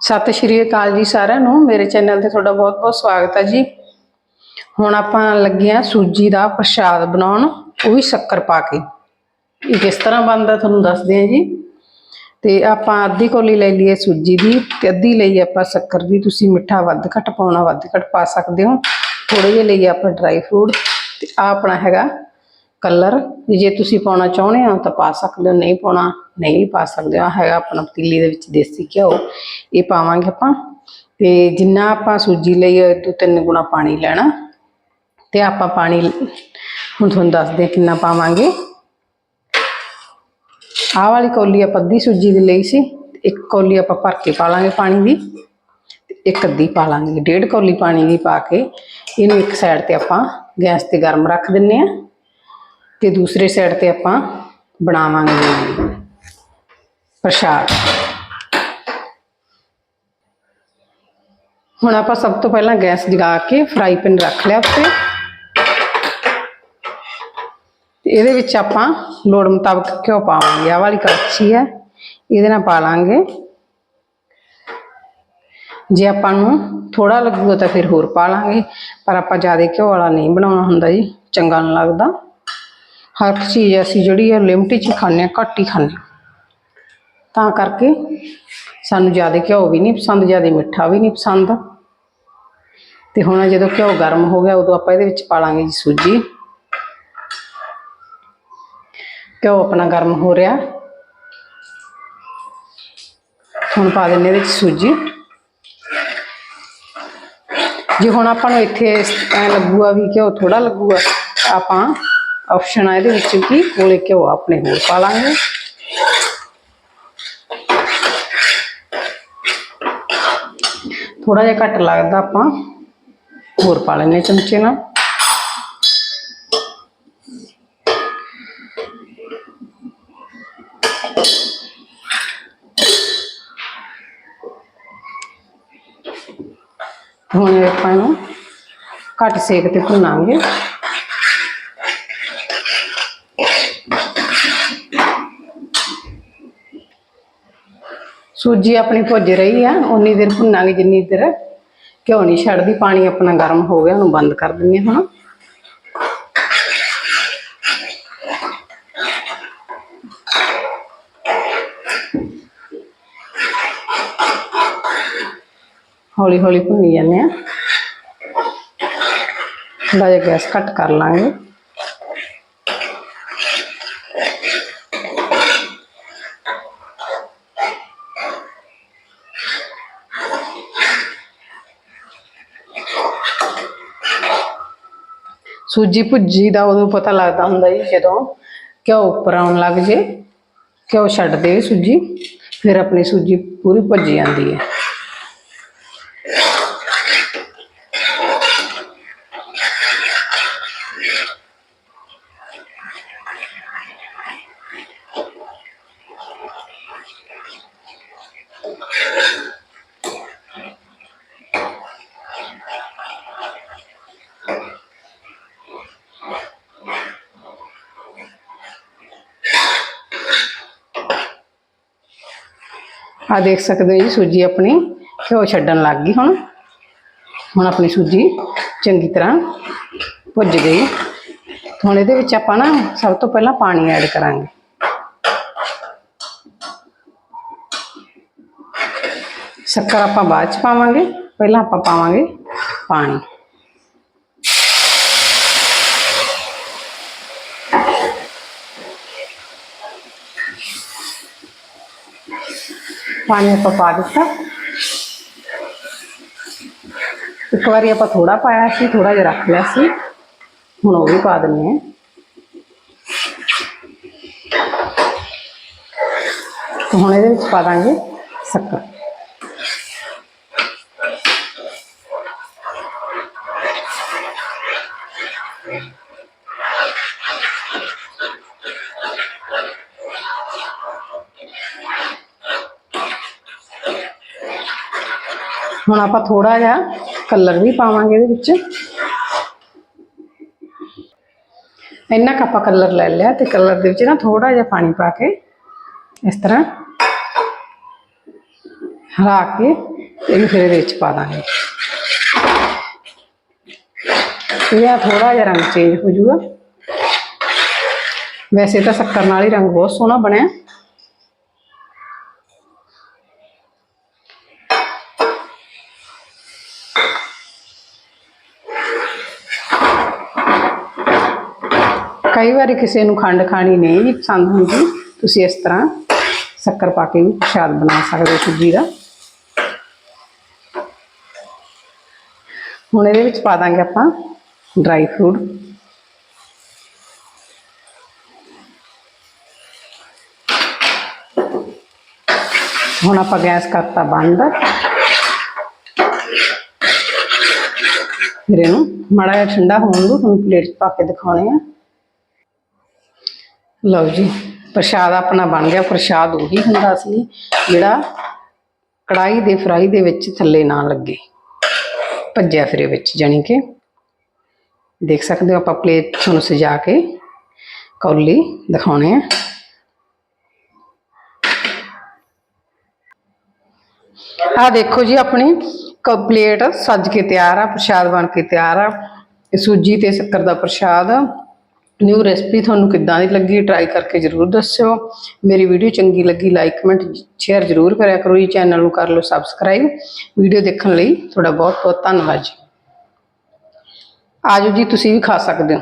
ਸਤਿ ਸ਼੍ਰੀ ਅਕਾਲ ਜੀ ਸਾਰਿਆਂ ਨੂੰ। ਮੇਰੇ ਚੈਨਲ ਤੇ ਤੁਹਾਡਾ ਬਹੁਤ-ਬਹੁਤ ਸਵਾਗਤ ਹੈ ਜੀ। ਹੁਣ ਆਪਾਂ ਲੱਗੇ ਆ ਸੂਜੀ ਦਾ ਪ੍ਰਸ਼ਾਦ ਬਣਾਉਣ। ਉਹ ਵੀ ਸ਼ੱਕਰ ਪਾ ਕੇ। ਇਹ ਕਿਸ ਤਰ੍ਹਾਂ ਬਣਦਾ ਤੁਹਾਨੂੰ ਦੱਸਦੇ ਆ ਜੀ। ਤੇ ਆਪਾਂ ਅੱਧੀ ਕੋਲੀ ਲੈ ਲਈਏ ਸੂਜੀ ਦੀ ਤੇ ਅੱਧੀ ਲਈ ਆਪਾਂ ਸ਼ੱਕਰ ਦੀ। ਤੁਸੀਂ ਮਿੱਠਾ ਵੱਧ ਘੱਟ ਪਾਉਣਾ, ਵੱਧ ਘੱਟ ਪਾ ਸਕਦੇ ਹੋ। ਥੋੜੇ ਜਿਹੇ ਲਈਏ ਆਪਾਂ ਡਰਾਈ ਫਰੂਟ। ਤੇ ਆ ਆਪਣਾ ਹੈਗਾ ਕਲਰ ਜੇ ਤੁਸੀਂ ਪਾਉਣਾ ਚਾਹੁੰਦੇ ਹੋ ਤਾਂ ਪਾ ਸਕਦੇ ਹੋ ਨਹੀਂ ਪਾਉਣਾ ਨਹੀਂ ਵੀ ਪਾ ਸਕਦੇ ਹੋ। ਹੈਗਾ ਆਪਣਾ ਪਤੀਲੀ ਦੇ ਵਿੱਚ ਦੇਸੀ ਘਿਓ ਇਹ ਪਾਵਾਂਗੇ ਆਪਾਂ। ਤੇ ਜਿੰਨਾ ਆਪਾਂ ਸੂਜੀ ਲਈ ਹੈ, ਤੋਂ ਤਿੰਨ ਗੁਣਾ ਪਾਣੀ ਲੈਣਾ। ਤੇ ਆਪਾਂ ਪਾਣੀ ਹੁਣ ਤੁਹਾਨੂੰ ਦੱਸਦੇ ਹਾਂ ਕਿੰਨਾ ਪਾਵਾਂਗੇ। ਆਹ ਵਾਲੀ ਕੌਲੀ ਆਪਾਂ ਅੱਧੀ ਸੂਜੀ ਦੀ ਲਈ ਸੀ ਇੱਕ ਕੌਲੀ ਆਪਾਂ ਭਰ ਕੇ ਪਾ ਲਾਂਗੇ ਪਾਣੀ ਦੀ ਤੇ ਇੱਕ ਅੱਧੀ ਪਾ ਲਾਂਗੇ। ਡੇਢ ਕੌਲੀ ਪਾਣੀ ਦੀ ਪਾ ਕੇ ਇਹਨੂੰ ਇੱਕ ਸਾਈਡ ਤੇ ਆਪਾਂ ਗੈਸ ਤੇ ਗਰਮ ਰੱਖ ਦਿੰਨੇ ਆ ਤੇ ਦੂਸਰੇ ਸਾਈਡ ਤੇ ਆਪਾਂ ਬਣਾਵਾਂਗੇ ਪ੍ਰਸ਼ਾਦ ਹੁਣ ਆਪਾਂ ਸਭ ਤੋਂ ਪਹਿਲਾਂ ਗੈਸ ਜਗਾ ਕੇ ਫਰਾਈ ਪੈਨ ਰੱਖ ਲਿਆ ਉੱਤੇ ਤੇ ਇਹਦੇ ਵਿੱਚ ਆਪਾਂ ਲੋੜ ਮੁਤਾਬਕ ਘਿਓ ਪਾਵਾਂਗੇ ਆਹ ਵਾਲੀ ਕੜਛੀ ਹੈ ਇਹਦੇ ਨਾਲ ਪਾ ਲਾਂਗੇ ਜੇ ਆਪਾਂ ਨੂੰ ਥੋੜਾ ਲੱਗੂਗਾ ਤਾਂ ਫਿਰ ਹੋਰ ਪਾ ਲਾਂਗੇ ਪਰ ਆਪਾਂ ਜ਼ਿਆਦਾ ਘਿਓ ਵਾਲਾ ਨਹੀਂ ਬਣਾਉਣਾ ਹੁੰਦਾ ਜੀ ਚੰਗਾ ਨਹੀਂ ਲੱਗਦਾ ਹਰ ਚੀਜ਼ ਅਸੀਂ ਜਿਹੜੀ ਹੈ ਲਿਮਟ 'ਚ ਹੀ ਖਾਂਦੇ ਹਾਂ, ਘੱਟ ਹੀ ਖਾਂਦੇ ਹਾਂ। ਤਾਂ ਕਰਕੇ ਸਾਨੂੰ ਜ਼ਿਆਦਾ ਘਿਓ ਵੀ ਨਹੀਂ ਪਸੰਦ, ਜ਼ਿਆਦਾ ਮਿੱਠਾ ਵੀ ਨਹੀਂ ਪਸੰਦ। ਤੇ ਹੁਣ ਜਦੋਂ ਘਿਓ ਗਰਮ ਹੋ ਗਿਆ, ਉਦੋਂ ਆਪਾਂ ਇਹਦੇ ਵਿੱਚ ਪਾ ਲਾਂਗੇ ਜੀ ਸੂਜੀ। ਘਿਓ ਆਪਣਾ ਗਰਮ ਹੋ ਰਿਹਾ। ਹੁਣ ਪਾ ਦਿੰਨੇ ਇਹਦੇ ਵਿੱਚ ਸੂਜੀ। ਜੇ ਹੁਣ ਆਪਾਂ ਨੂੰ ਇੱਥੇ ਐ ਲੱਗੂਗਾ ਵੀ ਘਿਓ ਥੋੜਾ ਲੱਗੂਗਾ ਆਪਾਂ ਆਪਸ਼ਨ ਆ ਇਹਦੇ ਵਿੱਚ ਕਿ ਕੋਲੇ ਘਿਓ ਆਪਣੇ ਹੋਰ ਪਾ ਲਾਂਗੇ ਥੋੜਾ ਜਿਹਾ ਘੱਟ ਲੱਗਦਾ ਆਪਾਂ ਹੋਰ ਪਾ ਲੈਣੇ ਚਮਚੇ ਨਾਲ ਹੁਣ ਇਹ ਆਪਾਂ ਇਹਨੂੰ ਘੱਟ ਸੇਕ ਤੇ ਭੁੰਨਾਂਗੇ ਸੂਜੀ ਆਪਣੀ ਭੁੱਜ ਰਹੀ ਆ ਉਨੀ ਦੇਰ ਭੁੰਨਾਂਗੇ ਜਿੰਨੀ ਦੇਰ ਘਿਓ ਨਹੀਂ ਛੱਡਦੀ, ਪਾਣੀ ਆਪਣਾ ਗਰਮ ਹੋ ਗਿਆ, ਉਹਨੂੰ ਬੰਦ ਕਰ ਦਿੰਦੇ ਹਾਂ ਹੁਣ। ਹੌਲੀ ਹੌਲੀ ਭੁੰਨੀ ਜਾਂਦੇ ਆ ਥੋੜਾ ਜਿਹਾ ਗੈਸ ਘੱਟ ਕਰ ਲਾਂਗੇ। ਸੂਜੀ ਭੁੱਜੀ ਦਾ ਉਦੋਂ ਪਤਾ ਲੱਗਦਾ ਹੁੰਦਾ ਜੀ ਜਦੋਂ ਘਿਓ ਉੱਪਰ ਆਉਣ ਲੱਗ ਜੇ, ਘਿਓ ਛੱਡ ਦੇ ਸੂਜੀ, ਫਿਰ ਆਪਣੀ ਸੂਜੀ ਪੂਰੀ ਭੁੱਜ ਜਾਂਦੀ ਹੈ। ਆ ਦੇਖ ਸਕਦੇ ਹੋ ਜੀ ਸੂਜੀ ਆਪਣੀ ਘਿਓ ਛੱਡਣ ਲੱਗ ਗਈ ਹੁਣ। ਹੁਣ ਆਪਣੀ ਸੂਜੀ ਚੰਗੀ ਤਰ੍ਹਾਂ ਭੁੱਜ ਗਈ। ਹੁਣ ਇਹਦੇ ਵਿੱਚ ਆਪਾਂ ਨਾ ਸਭ ਤੋਂ ਪਹਿਲਾਂ ਪਾਣੀ ਐਡ ਕਰਾਂਗੇ। ਸ਼ੱਕਰ ਆਪਾਂ ਬਾਅਦ ਚ ਪਾਵਾਂਗੇ, ਪਹਿਲਾਂ ਆਪਾਂ ਪਾਵਾਂਗੇ ਪਾਣੀ। ਪਾਣੀ ਆਪਾਂ ਪਾ ਦਿੱਤਾ ਇੱਕ ਵਾਰੀ ਆਪਾਂ ਥੋੜਾ ਪਾਇਆ ਸੀ ਥੋੜਾ ਜਿਹਾ ਰੱਖ ਲਿਆ ਸੀ ਹੁਣ ਉਹ ਵੀ ਪਾ ਦਿੰਨੇ ਆ ਤੇ ਹੁਣ ਇਹਦੇ ਵਿੱਚ ਪਾ ਦਾਂਗੇ ਸ਼ੱਕਰ ਹੁਣ ਆਪਾਂ ਥੋੜਾ ਜਿਹਾ ਕਲਰ ਵੀ ਪਾਵਾਂਗੇ ਇਹਦੇ ਵਿੱਚ। ਇੰਨਾ ਕੁ ਆਪਾਂ ਕਲਰ ਲੈ ਲਿਆ ਤੇ ਕਲਰ ਦੇ ਵਿੱਚ ਨਾ ਥੋੜਾ ਜਿਹਾ ਪਾਣੀ ਪਾ ਕੇ ਇਸ ਤਰ੍ਹਾਂ ਹਿਲਾ ਕੇ ਇਹਨੂੰ ਫਿਰ ਇਹਦੇ ਵਿੱਚ ਪਾ ਦਾਂਗੇ। ਇਹਦਾ ਥੋੜਾ ਜਿਹਾ ਰੰਗ ਚੇਂਜ ਹੋ ਜਾਊਗਾ। ਵੈਸੇ ਤਾਂ ਸ਼ੱਕਰ ਨਾਲ ਹੀ ਰੰਗ ਬਹੁਤ ਸੋਹਣਾ ਬਣਿਆ। ਕਈ ਵਾਰੀ ਕਿਸੇ ਨੂੰ ਖੰਡ ਖਾਣੀ ਨਹੀਂ ਵੀ ਪਸੰਦ ਹੁੰਦੀ, ਤੁਸੀਂ ਇਸ ਤਰ੍ਹਾਂ ਸ਼ੱਕਰ ਪਾ ਕੇ ਵੀ ਪ੍ਰਸ਼ਾਦ ਬਣਾ ਸਕਦੇ ਹੋ ਸੂਜੀ ਦਾ। ਹੁਣ ਇਹਦੇ ਵਿੱਚ ਪਾ ਦਾਂਗੇ ਆਪਾਂ ਡਰਾਈ ਫਰੂਟ ਹੁਣ ਆਪਾਂ ਗੈਸ ਕਰਤਾ ਬੰਦ। ਫਿਰ ਇਹਨੂੰ ਮਾੜਾ ਜਿਹਾ ਠੰਡਾ ਹੋਣ ਨੂੰ ਤੁਹਾਨੂੰ ਪਲੇਟ 'ਚ ਪਾ ਕੇ ਦਿਖਾਉਣੇ ਆ। ਲਓ ਜੀ, ਪ੍ਰਸ਼ਾਦ ਆਪਣਾ ਬਣ ਗਿਆ, ਪ੍ਰਸ਼ਾਦ ਉਹੀ ਹੁੰਦਾ ਸੀ ਜਿਹੜਾ ਕੜਾਈ ਦੇ ਫਰਾਈ ਦੇ ਵਿੱਚ ਥੱਲੇ ਨਾ ਲੱਗੇ, ਭੱਜਿਆ ਫਿਰੇ ਵਿੱਚ, ਜਾਣੀ ਕਿ ਦੇਖ ਸਕਦੇ ਹੋ ਆਪਾਂ ਪਲੇਟ ਤੁਹਾਨੂੰ ਸਜਾ ਕੇ ਕੌਲੀ ਦਿਖਾਉਣੇ ਆ। ਆ ਦੇਖੋ ਜੀ ਆਪਣੀ ਕ- ਪਲੇਟ ਸੱਜ ਕੇ ਤਿਆਰ ਆ, ਪ੍ਰਸ਼ਾਦ ਬਣ ਕੇ ਤਿਆਰ ਆ ਸੂਜੀ ਤੇ ਸ਼ੱਕਰ ਦਾ ਪ੍ਰਸ਼ਾਦ। ਨਿਊ ਰੈਸਪੀ ਤੁਹਾਨੂੰ ਕਿੱਦਾਂ ਦੀ ਲੱਗੀ ਟਰਾਈ ਕਰਕੇ ਜਰੂਰ ਦੱਸਿਓ। ਮੇਰੀ ਵੀਡੀਓ ਚੰਗੀ ਲੱਗੀ ਲਾਈਕ ਕਮੈਂਟ ਸ਼ੇਅਰ ਜਰੂਰ ਕਰਿਆ ਕਰੋ। ਜੀ ਚੈਨਲ ਨੂੰ ਕਰ ਲਓ ਸਬਸਕ੍ਰਾਈਬ ਵੀਡੀਓ ਦੇਖਣ ਲਈ ਤੁਹਾਡਾ ਬਹੁਤ ਬਹੁਤ ਧੰਨਵਾਦ ਜੀ। ਆਜੋ ਜੀ, ਤੁਸੀਂ ਵੀ ਖਾ ਸਕਦੇ ਹੋ।